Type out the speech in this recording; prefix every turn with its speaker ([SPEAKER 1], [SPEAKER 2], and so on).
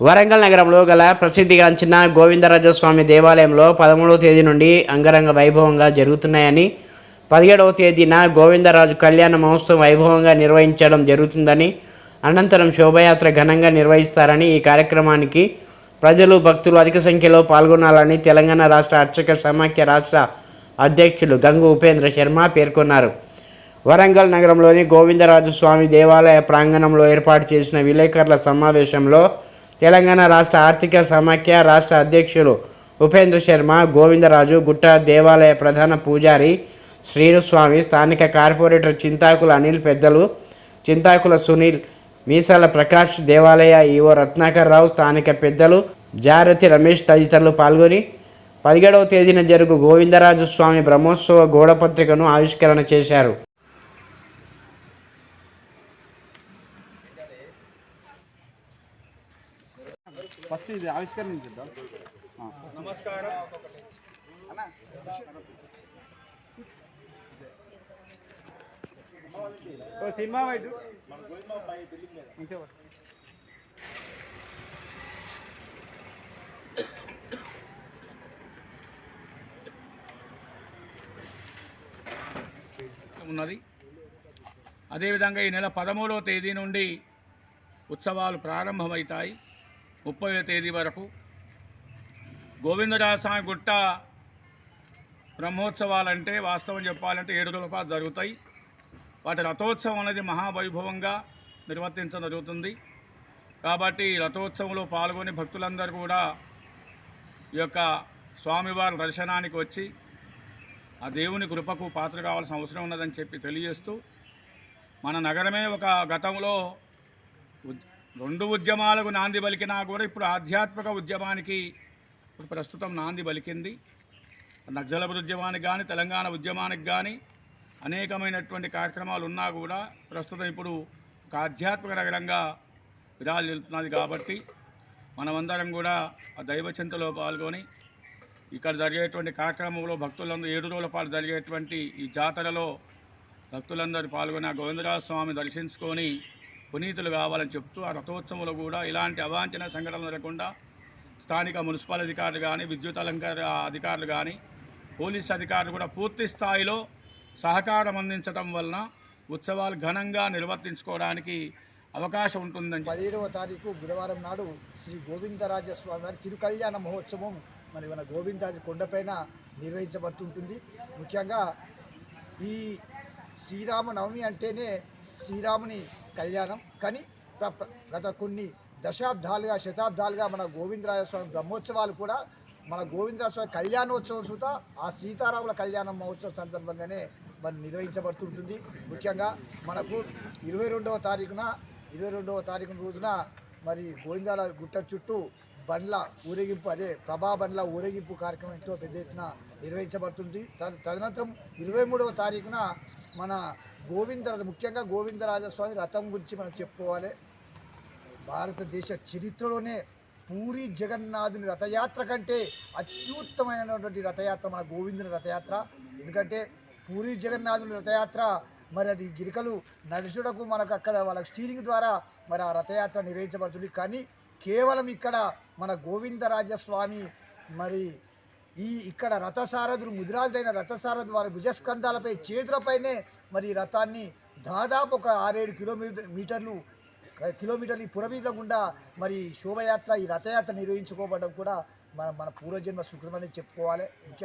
[SPEAKER 1] వరంగల్ నగరంలో గల ప్రసిద్ధిగాంచిన గోవిందరాజస్వామి దేవాలయంలో పదమూడవ తేదీ నుండి అంగరంగ వైభవంగా జరుగుతున్నాయని పదిహేడవ తేదీన గోవిందరాజు కళ్యాణ మహోత్సవం వైభవంగా నిర్వహించడం జరుగుతుందని అనంతరం శోభయాత్ర ఘనంగా నిర్వహిస్తారని ఈ కార్యక్రమానికి ప్రజలు భక్తులు అధిక సంఖ్యలో పాల్గొనాలని తెలంగాణ రాష్ట్ర అర్చక సమాఖ్య రాష్ట్ర అధ్యక్షులు గంగు ఉపేంద్ర శర్మ పేర్కొన్నారు. వరంగల్ నగరంలోని గోవిందరాజు స్వామి దేవాలయ ప్రాంగణంలో ఏర్పాటు చేసిన విలేకరుల సమావేశంలో తెలంగాణ రాష్ట్ర ఆర్థిక సమాఖ్య రాష్ట్ర అధ్యక్షులు ఉపేంద్ర శర్మ గోవిందరాజు గుట్ట దేవాలయ ప్రధాన పూజారి శ్రీనుస్వామి స్థానిక కార్పొరేటర్ చింతాకుల అనిల్ పెద్దలు చింతాకుల సునీల్ మీసాల ప్రకాష్ దేవాలయ ఈవో రత్నాకర్ రావు స్థానిక పెద్దలు జారతి రమేష్ తదితరులు పాల్గొని పదిహేడవ తేదీన జరుగు గోవిందరాజు స్వామి బ్రహ్మోత్సవ గోడపత్రికను ఆవిష్కరణ చేశారు.
[SPEAKER 2] ఫస్ట్ ఇది ఆవిష్కరించుద్దాం?
[SPEAKER 3] నమస్కారం.
[SPEAKER 2] ఓ సినిమా వైట్. పట్టు.
[SPEAKER 3] ఉన్నది. అదేవిధంగా ఈ నెల పదమూడవ తేదీ నుండి ఉత్సవాలు ప్రారంభమవుతాయి. ముప్పైవ తేదీ వరకు గోవిందరాజస్వామి గుట్ట బ్రహ్మోత్సవాలంటే వాస్తవం చెప్పాలంటే ఏడు రోజుల పాటు జరుగుతాయి. వాటి రథోత్సవం అనేది మహావైభవంగా నిర్వర్తించడం జరుగుతుంది. కాబట్టి రథోత్సవంలో పాల్గొని భక్తులందరూ కూడా ఈ యొక్క స్వామివారి దర్శనానికి వచ్చి ఆ దేవుని కృపకు పాత్ర కావాల్సిన అవసరం ఉన్నదని చెప్పి తెలియజేస్తూ మన నగరమే ఒక గతంలో రెండు ఉద్యమాలకు నాంది పలికినా కూడా ఇప్పుడు ఆధ్యాత్మిక ఉద్యమానికి ఇప్పుడు ప్రస్తుతం నాంది పలికింది. నక్సల ఉద్యమానికి కానీ తెలంగాణ ఉద్యమానికి కానీ అనేకమైనటువంటి కార్యక్రమాలు ఉన్నా కూడా ప్రస్తుతం ఇప్పుడు ఒక ఆధ్యాత్మిక నగరంగా విరాజిల్లుతున్నది కాబట్టి మనమందరం కూడా ఆ దైవచింతలో పాల్గొని ఇక్కడ జరిగేటువంటి కార్యక్రమంలో భక్తులందరూ ఏడు రోజుల పాటు జరిగేటువంటి ఈ జాతరలో భక్తులందరూ పాల్గొని ఆ గోవిందరాజ స్వామి దర్శించుకొని పునీతులు కావాలని చెప్తూ ఆ రథోత్సవంలో కూడా ఇలాంటి అవాంఛన సంఘటనలు లేకుండా స్థానిక మున్సిపల్ అధికారులు కానీ విద్యుత్ అలంకార అధికారులు కానీ పోలీస్ అధికారులు కూడా పూర్తి స్థాయిలో సహకారం అందించడం వలన ఉత్సవాలు ఘనంగా నిర్వర్తించుకోవడానికి అవకాశం ఉంటుందని
[SPEAKER 4] పదిహేడవ తారీఖు బుధవారం నాడు శ్రీ గోవిందరాజస్వామి వారి తిరుకల్యాణ మహోత్సవం మరి మన గోవిందాది కొండపైన నిర్వహించబడుతుంటుంది. ముఖ్యంగా ఈ శ్రీరామ నవమి అంటేనే శ్రీరాముని కళ్యాణం. కానీ ప్ర- గత కొన్ని దశాబ్దాలుగా శతాబ్దాలుగా మన గోవిందరాజ స్వామి బ్రహ్మోత్సవాలు కూడా మన గోవిందరాజస్వామి కళ్యాణోత్సవం సుత ఆ సీతారాముల కళ్యాణ మహోత్సవం సందర్భంగానే మరి నిర్వహించబడుతుంటుంది ముఖ్యంగా మనకు ఇరవై రెండవ తారీఖున ఇరవై రెండవ తారీఖున రోజున మరి గోవిందాల గుట్ట చుట్టూ బండ్ల ఊరేగింపు అదే ప్రభా బండ్ల ఊరేగింపు కార్యక్రమం ఎంతో పెద్ద ఎత్తున నిర్వహించబడుతుంది. తదనంతరం ఇరవై మూడవ తారీఖున మన గోవింద ముఖ్యంగా గోవిందరాజస్వామి రథం గురించి మనం చెప్పుకోవాలి. భారతదేశ చరిత్రలోనే పూరి జగన్నాథుని రథయాత్ర కంటే అత్యుత్తమైనటువంటి రథయాత్ర మన గోవిందుని రథయాత్ర. ఎందుకంటే పూరి జగన్నాథుని రథయాత్ర మరి అది గిరికలు నడుచుటకు మనకు అక్కడ వాళ్ళ స్టీరింగ్ ద్వారా మరి ఆ రథయాత్ర నిర్వహించబడుతుంది. కానీ కేవలం ఇక్కడ మన గోవిందరాజస్వామి మరి ఈ ఇక్కడ రథసారథులు ముదిరాజులైన రథసారథు వారి భుజస్కంధాలపై చేతులపైనే మరి రథాన్ని దాదాపు ఒక ఆరేడు కిలోమీటర్ మీటర్లు కిలోమీటర్లు ఈ పురవీధుల గుండా మరి శోభయాత్ర ఈ రథయాత్ర నిర్వహించుకోవడం కూడా మన మన పూర్వజన్మ సుకృతమని చెప్పుకోవాలి.